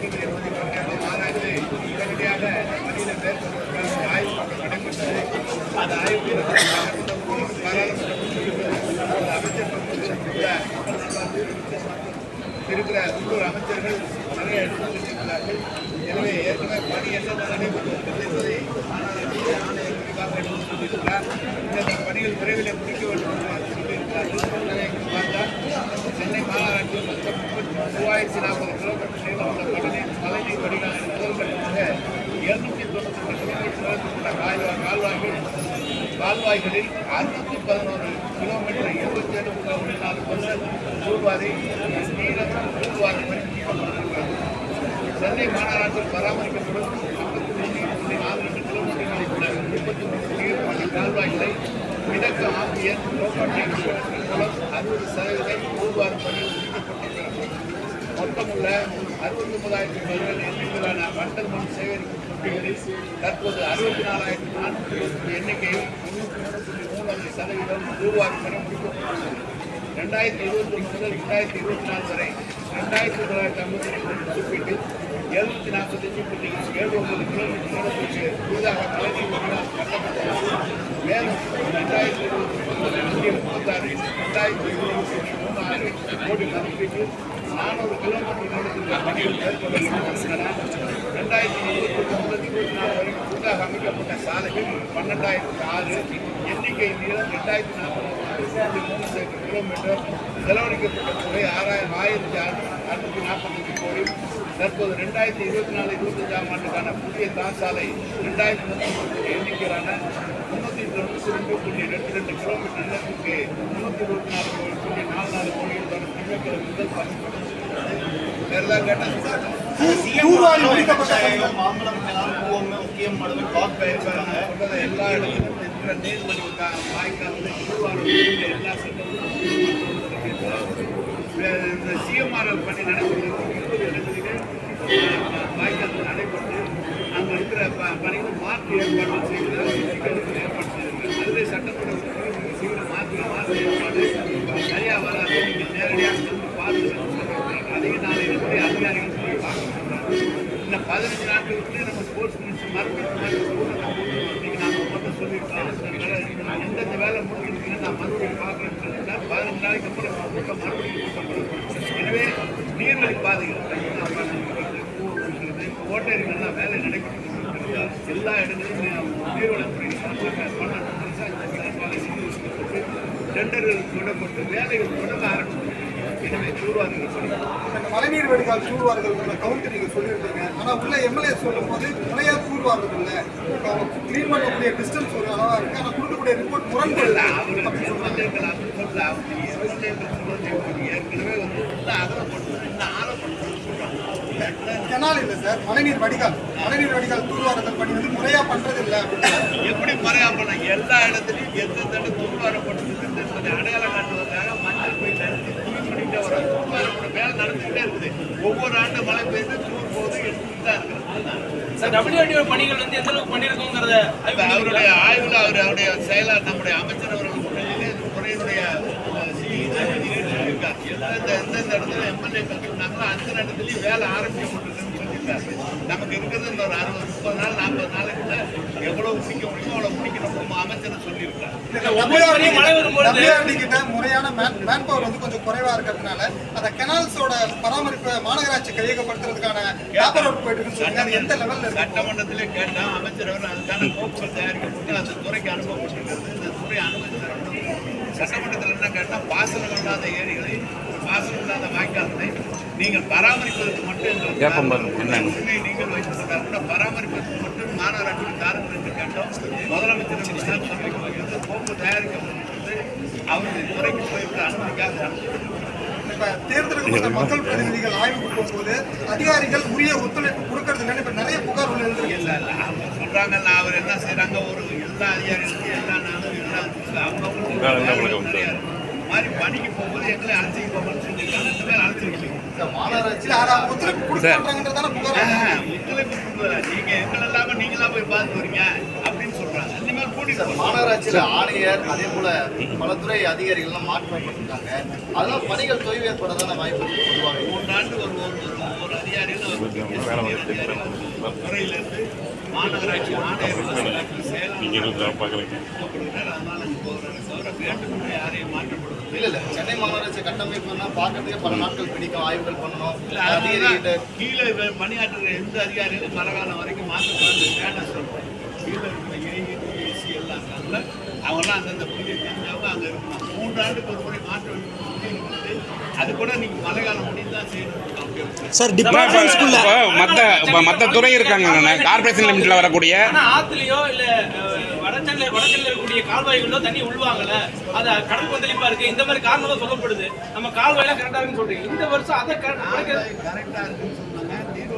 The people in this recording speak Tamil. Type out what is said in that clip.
நடைபெறாமல் என்பதை பற்றிய ஆராய்ந்து உடனடியாக பணியில மேற்கொள்வதற்கான ஆய்வு நடைபெற்றது அந்த ஆய்வில் பாராளுமன்ற அமைச்சர் இருக்கிற உள்ளூர் அமைச்சர்கள் நிறைய எடுத்துக்கொண்டிருக்கிறார்கள் எனவே ஏற்கனவே பணி என்ன நடைபெற்றிருக்கிறது என்பதை ஆனால் ஆணையர் விரிவாக எடுத்துக்கொண்டிருக்கிறார் இந்த பணிகள் விரைவில் முடிக்க வேண்டும் என்று சொல்லியிருக்கிறார்கள் எனவே இங்கு பார்த்தால் சென்னை மாநகராட்சி மொத்தம் மூவாயிரத்தி நாற்பது கிலோமீட்டர் நீளம் உள்ள கடனை மழைநீர் வடிகால் முதல் கட்டமாக இருநூத்தி தொண்ணூத்தி கிலோமீட்டர் உள்ள கால்வாய் கால்வாய்கள் கால்வாய்களில் அறுநூத்தி பதினோரு கிலோமீட்டர் இருபத்தி ஏழு புள்ளி நாலு பர்சன்ட் தூர்வாரி நீளம் தூர்வாரி பணிக்கப்பட்டிருக்கிறது சென்னை மாநகராட்சியில் பராமரிக்கப்படும் ஐம்பத்தி மூணு புள்ளி நாலு ரெண்டு கிலோமீட்டர்களில் உள்ள முப்பத்தி மூணு நீர்வழி கால்வாய்களை கிழக்கு ஆம்பியர் ரோபோட்டிக் மூலம் அறுபது சதவீதம் தூர்வாரி பணி முடிக்கப்பட்டிருக்கிறது மொத்தமுள்ள அறுபத்தி ஒன்பதாயிரத்தி பதினேழு எண்ணிக்கையிலான வண்டல் மண் சேகரிக்கும் தொட்டிகளில் தற்போது அறுபத்தி நாலாயிரத்தி நானூற்றி இருபத்தி எண்ணிக்கையில் தொண்ணூற்றி மூணு புள்ளி மூணு சதவீதம் ரூபாய் பெற முடிக்கப்பட்டுள்ளது ரெண்டாயிரத்தி இருபத்தி ஒன்று முதல் ரெண்டாயிரத்தி இருபத்தி நாலு வரை ரெண்டாயிரத்தி தொள்ளாயிரத்தி ஐம்பத்தி ரெண்டு மதிப்பீட்டில் எழுநூத்தி நாற்பத்தஞ்சு புள்ளி ஏழு ஒன்பது கிலோமீட்டர் புதிதாக மழைநீர் கட்டப்பட்டுள்ளது மேலும் ரெண்டாயிரத்தி இருபத்தி ஒன்பது நூற்றி முப்பத்தாறு ரெண்டாயிரத்தி இருபத்தி மூணு ஆறு கோடி மதிப்பீட்டில் நானூறு கிலோமீட்டர் தூரத்திற்கு பணிகள் மேற்கொள்ளப்பட்டுள்ளன ரெண்டாயிரத்தி இருபத்தி இருபத்தி நாலு புதிதாக அமைக்கப்பட்ட சாலைகள் பன்னெண்டாயிரத்தி ஆறு எண்ணிக்கை நீளம் ரெண்டாயிரத்தி நாற்பது மூணு கிலோமீட்டர் செலவழிக்கப்பட்ட தொகை ஆறாயிரம் ஆயிரத்தி அறுநூத்தி நாற்பத்தஞ்சு கோடி தற்போது ரெண்டாயிரத்தி இருபத்தி நாலு இருபத்தஞ்சாம் ஆண்டுக்கான புதிய தார் சாலை ரெண்டாயிரத்தி முப்பத்தி எண்ணிக்கையிலான முன்னூற்றி தொண்ணூற்றி ரெண்டு புள்ளி ரெண்டு ரெண்டு கிலோமீட்டர் நிலத்துக்கு முன்னூற்றி இருபத்தி நாலு புள்ளி நாலு நாலு கோடி வரும் முதல் பயன்படுத்தப்படுகிறது கேட்டால் தூர்வாரி முடிக்கப்பட்ட மாம்பழம் முக்கியம் எல்லா இருக்கிற நீர்வழி வாய்க்கால் தூர்வாரம் எல்லா இந்த சிஎம்ஆர்எல் பணி நடைபெறுகிறது இருபது இடங்களிலே வாய்க்கால் நடைபெற்று அங்கே இருக்கிற பணிகள் மாற்று ஏற்பாடு செய்கிறது சிக்கலுக்கு ஏற்பாடு செய்திருக்கிறது அதிலே சட்டப்பட சீக்கிரம் மாற்றி மாற்று ஏற்பாடு சரியாக வராது நீங்கள் நேரடியாக சென்று பார்த்து சொல்லியிருக்கிறாங்க அதையும் நாளைக்கு போய் அதிகாரிகள் போய் பார்க்க சொல்கிறாங்க இன்னும் பதினஞ்சு நாட்களுக்குள்ளே நம்ம ஸ்போர்ட்ஸ் மினிஸ்டர் மறுபடியும் இந்த நாங்கள் மட்டும் சொல்லியிருக்கோம் எந்தெந்த வேலை முடிஞ்சிருக்கீங்க நான் மறுபடியும் பார்க்குறேன்னு சொல்லிட்டேன் பதினஞ்சு நாளைக்கு அப்புறம் நம்ம கூட்டம் மறுபடியும் கூட்டப்படும் எனவே நீர்வழி பாதைகள் நான் பண்ணிருக்கிறது, வேலை நடக்கிறது எல்லா இடங்களிலும் நீர்வளத்துறை சார்பாக டெண்டர்கள் தொடப்பட்டு வேலைகள் தொடங்க ஆரம்பிச்சு எனவே தூர்வார்கள் இந்த மழைநீர் வடிகால் தூர்வார்கள் கவுண்ட் நீங்க சொல்லியிருக்கீங்க ஆனா உள்ள எம்எல்ஏ சொல்லும் போது முறையா தூர்வார்கள் இல்ல கிளீன் பண்ணக்கூடிய டிஸ்டன்ஸ் ஒரு அளவா இருக்கு. ஆனா கொடுக்கக்கூடிய ரிப்போர்ட் முரண்படல? ஏற்கனவே வந்து சொல்றாங்க. கெனால் இல்ல சார். மழைநீர் வடிகால். மழைநீர் வடிகால் தூர்வாரங்கள் பணி வந்து முறையா பண்றது இல்ல அப்படின்னு எப்படி மறையா பண்ண எல்லா இடத்துலையும் எந்தெந்த இடம் தூர்வாரப்பட்டிருக்கிறது என்பதை அடையாளம் காட்டுவதற்காக மஞ்சள் போய் நடத்தி தூர்வாரப்பட வேலை நடந்துகிட்டே இருக்குது. ஒவ்வொரு ஆண்டு மழை பெய்து தூர் போது எடுத்துட்டு தான் இருக்குது. சார் டபிள்யூடிஓ பணிகள் வந்து எந்த அளவுக்கு பண்ணியிருக்கோங்கிறத? அவருடைய ஆய்வுல அவர் அவருடைய செயலாளர் நம்முடைய அமைச்சர் அவர்கள் முன்னிலையிலே இந்த துறையினுடைய எந்தெந்த எந்தெந்த இடத்துல எம்எல்ஏக்கள் சொன்னாங்களோ அந்த இடத்துலயும் வேலை ஆரம்பிக்கப்பட்டிருக்குன்னு சொல்லியிருக்காரு. நமக்கு இருக்கிறது இந்த ஒரு அறுபது முப்பது நாள் நாற்பது நாளைக்குள்ள எவ்வளவு முடிக்க முடியுமோ அவ்வளவு முடிக்கணும் அமைச்சர் சொல்லியிருக்காரு. மேன் மேன் பவர் வந்து கொஞ்சம் குறைவா இருக்கிறதுனால அந்த கெனால்ஸோட பராமரிப்பை மாநகராட்சி கையகப்படுத்துறதுக்கான ஒர்க் போயிட்டு இருக்குன்னு சொல்லுங்க அது எந்த லெவல்ல இருக்கு? சட்டமன்றத்திலே கேட்டால் அமைச்சர் அவர் அதுக்கான கோப்புகள் தயாரிக்கப்பட்டு அந்த துறைக்கு அனுப்பப்பட்டிருக்கிறது இந்த துறை அனுமதி தரணும். சட்டமன்றத்தில் என்ன கேட்டால் பாசனம் இல்லாத ஏரிகளை பாசனம் இல்லாத வாய்க்கால்களை நீங்கள் பராமரிப்பதற்கு மட்டும் எங்களுக்கு நீங்கள் வைத்திருக்கிறார் கூட பராமரிப்பதற்கு மட்டும் மாநகராட்சி தாருங்கள் என்று கேட்டோம். முதலமைச்சர் கோப்பு தயாரிக்கப்பட்டிருக்கிறது அவருடைய துறைக்கு போய்விட்டு அனுமதிக்காக இப்ப தேர்ந்தெடுக்கப்பட்ட மக்கள் பிரதிநிதிகள் ஆய்வுக்கு போகும்போது அதிகாரிகள் உரிய ஒத்துழைப்பு கொடுக்கறது இப்ப நிறைய புகார் உள்ள எழுந்திருக்கு. இல்ல இல்ல. அவங்க சொல்றாங்கல்ல அவர் என்ன செய்றாங்க? ஒரு எல்லா அதிகாரிகளுக்கும் எல்லா நாளும் எல்லா அவங்க மாதிரி பணிக்கு போகும்போது எங்களை அழைச்சிட்டு போகணும்னு சொல்லியிருக்காங்க இந்த மாதிரி அழைச்சிருக்கீங்க மாநகராட்சியில் ஆனா ஒத்துழைப்பு கொடுக்கறாங்கன்றதான புகார். ஒத்துழைப்பு கொடுக்கல. எங்களை நீங்களா போய் பார்த்து வரீங்க அப்படின்னு சொல்றாங்க. இந்த மாதிரி கூட்டிட்டு மாநகராட்சியில ஆணையர் அதே போல பல துறை அதிகாரிகள்லாம் மாற்றப்பட்டிருக்காங்க அதெல்லாம் பணிகள் தொய்வு ஏற்படதான வாய்ப்பு இருக்கு பொதுவாக மூன்றாண்டு ஒரு ஒரு ஒரு துறையிலிருந்து மாநகராட்சி இல்ல இல்ல. சென்னை மாநகராட்சி கட்டமைப்புன்னா பார்க்கறதுக்கே பல நாட்கள் பிடிக்கும் ஆய்வுகள் பண்ணணும். இல்ல அதிகாரிகிட்ட கீழே பணியாற்றுகிற எந்த அதிகாரிகளும் மரகாலம் வரைக்கும் மாற்றக்கூடாது வேண்டாம் சொல்றேன் கீழே அவங்கெல்லாம் அந்தந்த பகுதியை தெரிஞ்சவங்க அங்கே இருக்கணும் மூன்றாண்டுக்கு ஒரு முறை மாற்ற வேண்டும். அது கூட நீங்க மழை காலம் முடிந்து தான் செய்யணும். சார் டிபார்ட்மெண்ட் ஸ்கூல்ல இப்போ மற்ற மற்ற துறை இருக்காங்க கார்பரேஷன் லிமிட்ல வரக்கூடிய ஆத்துலயோ இல்ல வடச்சென்னை வடச்சென்னை இருக்கக்கூடிய கால்வாய்களோ தண்ணி உள்வாங்கல அது கடல் கொந்தளிப்பா இருக்கு. இந்த மாதிரி காரணம் சொல்லப்படுது. நம்ம கால்வாயெல்லாம் கரெக்டா இருக்குன்னு சொல்றீங்க. இந்த வருஷம் அதை கரெக்டா இருக்குன்னு சொன்னாங்க.